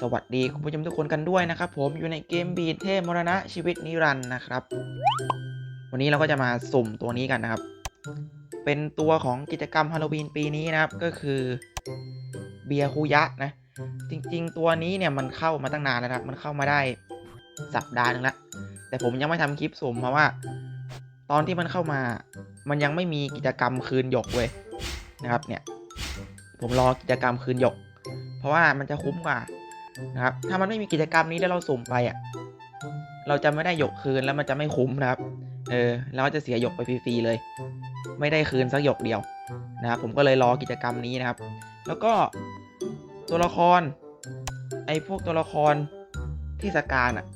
สวัสดีคุณผู้ชมทุกคนกันด้วยนะครับผมอยู่ในเกมบีทเทพมรณะชีวิตนิรันดร์นะครับ วันนี้เราก็จะมาสุ่มตัวนี้กันนะครับ เป็นตัวของกิจกรรมฮาโลวีนปีนี้นะครับ ก็คือเบียร์คูยะนะ จริง ๆ ตัวนี้เนี่ยมันเข้ามาตั้งนานแล้วนะครับ มันเข้ามาได้สัปดาห์หนึงแล้วแต่ผมยังไม่ทำคลิปสุ่มเพราะว่า ตอนที่มันเข้ามา มันยังไม่มีกิจกรรมคืนหยกเว้ยนะครับเนี่ย ผมรอกิจกรรมคืนหยก เพราะว่ามันจะคุ้มกว่า นะครับ ถ้ามันไม่มีกิจกรรมนี้แล้วเราสุ่มไปอะ เราจะไม่ได้หยกคืนแล้วมันจะไม่คุ้มนะครับ เออเราจะเสียหยกไปฟรีๆเลย ไม่ได้คืนสักหยกเดียวนะครับผมก็เลยรอกิจกรรมนี้นะครับ แล้วก็ตัวละคร ไอ้พวกตัวละครเทศกาลอะ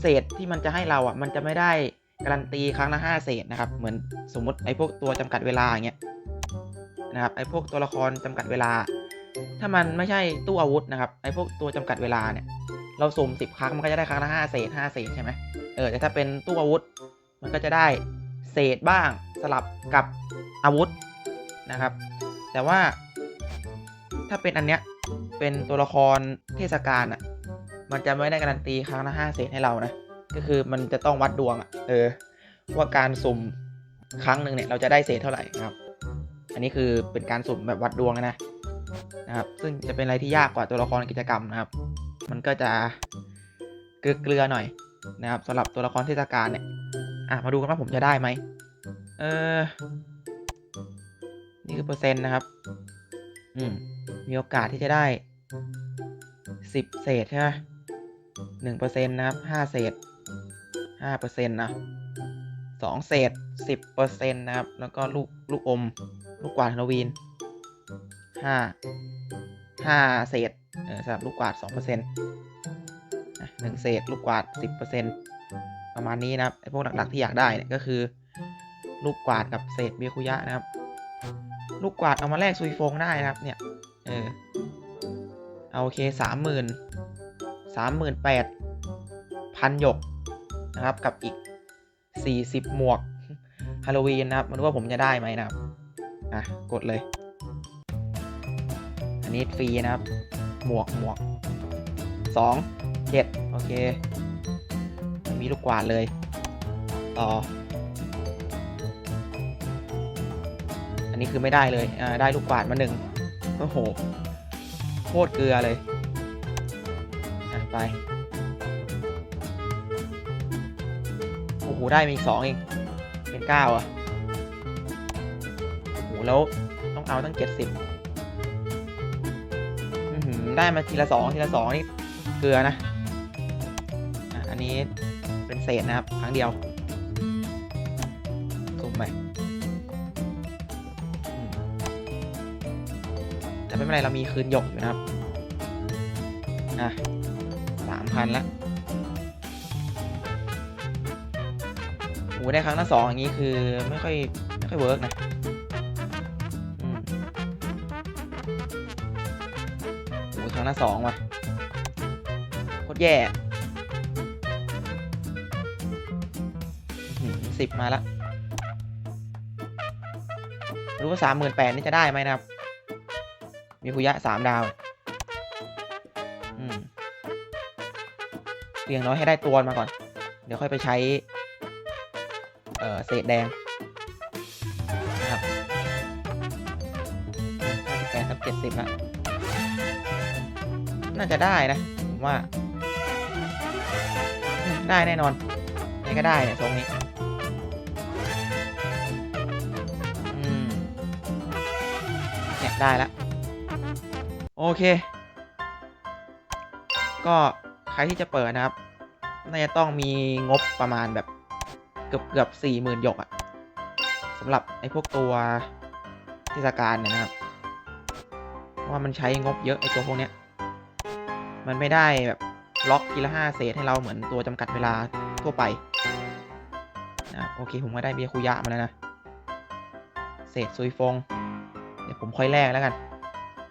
เศษที่มันจะให้เราอะมันจะไม่ได้การันตีครั้งละห้าเศษนะครับ เหมือนสมมติไอ้พวกตัวจำกัดเวลาอย่างเงี้ยนะครับไอ้พวกตัวละครจำกัดเวลา ถ้ามันไม่ใช่ตู้อาวุธนะครับไอ้พวกตัวจำกัดเวลาเนี่ยเราสุ่มสิบครั้งมันก็จะได้ครั้งละห้าเศษห้าเศษใช่ไหมเออแต่ถ้าเป็นตู้อาวุธ มันก็จะได้เศษบ้างสลับกับอาวุธนะครับ แต่ว่าถ้าเป็นอันเนี้ยเป็นตัวละครเทศกาลอะมันจะไม่ได้การันตีครั้งละห้าเศษให้เรานะก็คือมันจะต้องวัดดวงอะเออว่าการสุ่มครั้งหนึ่งเนี่ยเราจะได้เศษเท่าไหร่ครับ อันนี้คือเป็นการสุ่มแบบวัดดวงนะ นะครับ ซึ่งจะเป็นอะไรที่ยากกว่าตัวละครกิจกรรมนะครับ มันก็จะเกลือๆหน่อยนะครับสำหรับตัวละครเทศกาลเนี่ยอะมาดูกันว่าผมจะได้ไหมเออนี่คือเปอร์เซ็นต์นะครับ อืม มีโอกาสที่จะได้สิบเศษใช่ไหมหนึ่งเปอร์เซ็นต์นะครับห้าเศษห้าเปอร์เซ็นต์นะสองเศษสิบเปอร์เซ็นต์นะครับ แล้วก็ลูกลูกอม ลูกกวาดฮาโลวีน ห้าห้าเศษเออสำหรับลูกกวาดสองเปอร์เซ็นต์หนึ่งเศษลูกกวาดสิบเปอร์เซ็นต์ประมาณนี้นะครับไอ้พวกหลักๆที่อยากได้เนี่ยก็คือ ลูกกวาดกับเศษเบียคุยะนะครับ ลูกกวาดเอามาแลกซุยฟงได้นะครับ เนี่ย เออเอาโอเคสามหมื่นสามหมื่นแปดพันหยกนะครับกับอีกสี่สิบหมวกฮาโลวีนนะครับมาดูว่าผมจะได้ไหมนะครับอะกดเลย อันนี้ฟรีนะครับ หมวกหมวกสองเจ็ดโอเคไม่มีลูกกวาดเลย ต่อ อันนี้คือไม่ได้เลย อ่า ได้ลูกกวาดมาหนึ่งโอ้โห โคตรเกลือเลย อะ ไป โอ้โห ได้มาอีกสองเอง เป็นเก้าอะ โอ้โห แล้วต้องเอาตั้งเจ็ดสิบ ได้มาทีละสองทีละสองนี่เกลือนะอันนี้เป็นเศษนะครับครั้งเดียวสุ่มไปแต่ไม่เป็นไรเรามีคืนหยกอยู่นะครับอะสามพันละโอ้ได้ครั้งละสองอย่างนี้คือไม่ค่อยไม่ค่อยเวิร์กนะ โอ้ครั้งละสองว่ะโคตรแย่สิบมาละรู้ว่าสามหมื่นแปดนี่จะได้ไหมนะครับ มีคุยะสามดาวอืมเพียงน้อยให้ได้ตัวมาก่อน เดี๋ยวค่อยไปใช้ เอ่อ เศษแดงนะครับแปดทับเจ็ดสิบละ น่าจะได้นะผมว่า ได้แน่นอนไหนก็ได้เนี่ยทรงนี้เนี่ยได้แล้วโอเค ก็ใครที่จะเปิดนะครับ น่าจะต้องมีงบประมาณแบบเกือบเกือบสี่หมื่นหยกอะสำหรับไอ้พวกตัวเทศกาลเนี่ยนะครับเพราะว่ามันใช้งบเยอะไอ้ตัวพวกเนี้ย มันไม่ได้แบบล็อกทีละห้าเศษให้เราเหมือนตัวจำกัดเวลาทั่วไปนะโอเค ผมก็ได้เบียคุยะมาแล้วนะ เศษซุยฟง เดี๋ยวผมค่อยแลกแล้วกัน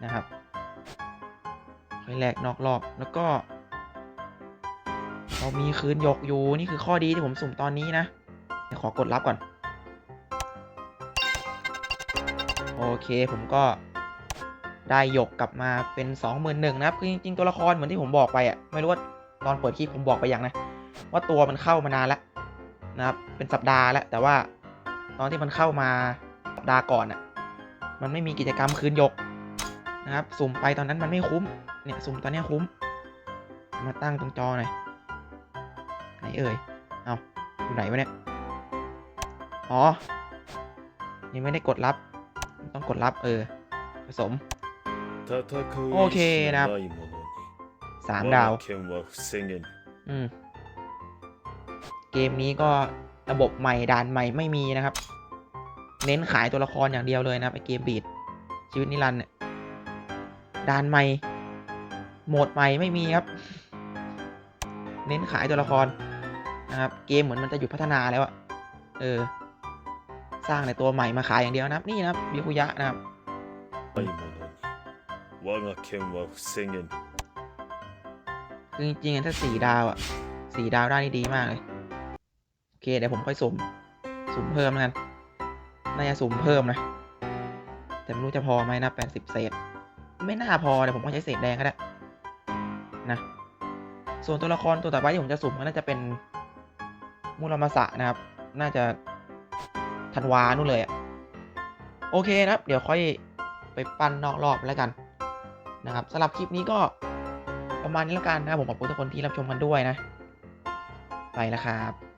นะครับ ค่อยแลกนอกรอบแล้วก็ เรามีคืนหยกอยู่ นี่คือข้อดีที่ผมสุ่มตอนนี้นะ เดี๋ยวขอกดรับก่อน โอเคผมก็ ได้หยกกลับมาเป็น 2 1 0 0 0นะครับคือจริงๆตัวละครเหมือนที่ผมบอกไปอะไม่รู้ว่าตอนเปิดคลิปผมบอกไปยังนะว่าตัวมันเข้ามานานแล้วนะครับเป็นสัปดาห์แล้วแต่ว่าตอนที่มันเข้ามาสัปดาห์ก่อนอะมันไม่มีกิจกรรมคืนหยกนะครับสุ่มไปตอนนั้นมันไม่คุ้มเนี่ยสุ่มตอนนี้คุ้ม มาตั้งตรงจอหน่อยไหนเอ่ยเอาอยู่ไหนวะเนี่ยอ๋อยังไม่ได้กดรับ ต้องกดรับเออผสม โอเคนะครับสามดาวอืมเกมนี้ก็ระบบใหม่ด่านใหม่ไม่มีนะครับ เน้นขายตัวละครอย่างเดียวเลยนะไอเกมบีดชีวิตนิรันด์เนี่ยด่านใหม่โหมดใหม่ไม่มีครับ เน้นขายตัวละครนะครับ เกมเหมือนมันจะหยุดพัฒนาแล้วอะเออ สร้างในตัวใหม่มาขายอย่างเดียวนะนี่นะบบิคุยะนะครับ 我が剣は防げぬ คือจริงๆอะถ้าสี่ดาวอ่ะสี่ดาวได้นี่ดีมากเลย โอเค เดี๋ยวผมค่อยสุ่ม สุ่มเพิ่มแล้วกัน น่าจะสุ่มเพิ่มนะ แต่ไม่รู้จะพอไหมนะแปดสิบเศษ ไม่น่าพอเดี๋ยวผมก็ใช้เศษแดงก็ได้ นะ ส่วนตัวละครตัวต่อไปที่ผมจะสุ่มก็น่าจะเป็นมูรามาสะนะครับ น่าจะธันวานู่นเลยอะโอเคนะครับ เดี๋ยวค่อยไปปั้นนอกรอบแล้วกัน นะครับสำหรับคลิปนี้ก็ประมาณนี้แล้วกันนะครับผมขอบคุณทุกคนที่รับชมกันด้วยนะ ไปแล้วครับ